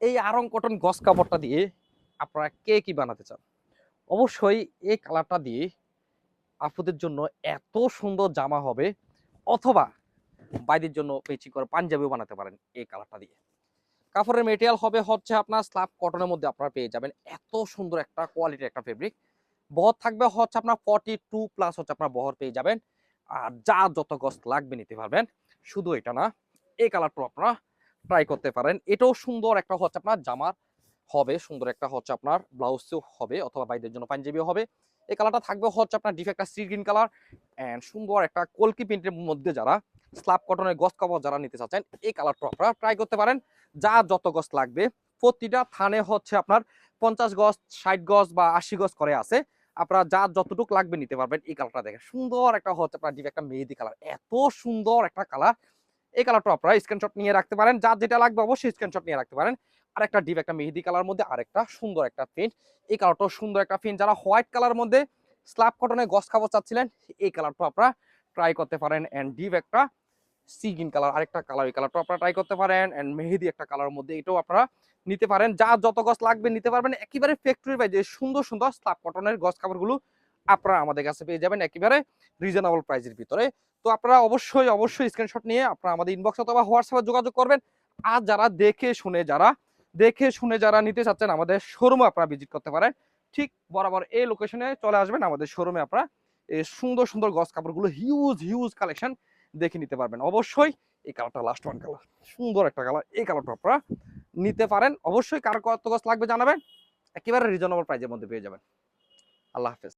এই আরং কটন গস কাপড়টা দিয়ে আপনারা কে কি বানাতে চান? অবশ্যই এই কালারটা দিয়ে আপুদের জন্য এত সুন্দর জামা হবে, অথবা বাইদের জন্য পেচি করে পাঞ্জাবিও বানাতে পারেন এই কালারটা দিয়ে। কাপড়ের মেটেরিয়াল হবে হচ্ছে আপনার স্ল্যাব কটনের মধ্যে আপনারা পেয়ে যাবেন এত সুন্দর একটা কোয়ালিটির একটা ফেব্রিক বহর থাকবে হচ্ছে আপনার ফর্টি টু প্লাস হচ্ছে আপনার বহর পেয়ে যাবেন। আর যা যত গস লাগবে নিতে পারবেন, শুধু এটা না, এই কালারটা আপনারা ট্রাই করতে পারেন। এটাও সুন্দর একটা হচ্ছে আপনার জামার হবে, সুন্দর একটা হচ্ছে আপনার ব্লাউজও হবে অথবা বাইদের জন্য পাঞ্জাবিও হবে। এই কালারটা থাকবে হচ্ছে আপনার ডিফ একটা সি গ্রিন কালার অ্যান্ড সুন্দর একটা কলকি প্রিন্টের মধ্যে যারা স্ল্যাব কটনের গস কাপড় যারা নিতে চাচ্ছেন, এই কালারটা আপনারা ট্রাই করতে পারেন। যা যত গজ লাগবে, প্রতিটা থানে হচ্ছে আপনার পঞ্চাশ গজ ষাট গজ বা আশি গজ করে আছে, আপনারা যা যতটুকু লাগবে নিতে পারবেন এই কালারটা দেখেন সুন্দর একটা হচ্ছে আপনার ডিপ একটা মেহেদি কালার এত সুন্দর একটা কালার এই কালারটা আপনারা স্ক্রিনশট নিয়ে রাখতে পারেন। যার যেটা লাগবে অবশ্যই স্ক্রিনশট নিয়ে রাখতে পারেন। আর একটা ডিপ একটা মেহেদি কালার মধ্যে আরেকটা সুন্দর একটা প্রিন্ট এই কালারটাও সুন্দর একটা প্রিন্ট যারা হোয়াইট কালার মধ্যে স্ল্যাব কটনের গস কাপড় চাচ্ছিলেন, এই কালারটা আপনারা ট্রাই করতে পারেন। অ্যান্ড ডিপ একটা সি গ্রিন কালার আরেকটা কালার এই কালারটা আপনারা ট্রাই করতে পারেন। অ্যান্ড মেহেদি একটা কালার মধ্যে এটাও আপনারা নিতে পারেন। যা যত গছ লাগবে নিতে পারবেন। একেবারে ফ্যাক্টরি বাই যে সুন্দর সুন্দর স্ল্যাব কটনের গছ কাপড়গুলো আপনারা আমাদের কাছে পেয়ে যাবেন একেবারে রিজনেবল প্রাইসের ভিতরে। তো আপনারা অবশ্যই অবশ্যই স্ক্রিনশট নিয়ে আপনারা আমাদের ইনবক্স অথবা হোয়াটসঅ্যাপে যোগাযোগ করবেন। আর যারা দেখে শুনে যারা, দেখে শুনে যারা নিতে চাচ্ছেন আমাদের শোরুমে আপনারা ভিজিট করতে পারেন। ঠিক বরাবর এই লোকেশনে চলে আসবেন আমাদের শোরুমে আপনারা। এই সুন্দর সুন্দর গছ কাপড়গুলো হিউজ হিউজ কালেকশন দেখে নিতে পারবেন। অবশ্যই এই কালারটা লাস্ট ওয়ান কালার সুন্দর একটা কালার এই কালারটা আপনারা নিতে পারেন। অবশ্যই কার কত গছ লাগবে জানাবেন। একেবারে রিজনেবল প্রাইজের মধ্যে পেয়ে যাবেন। আল্লাহ হাফেজ।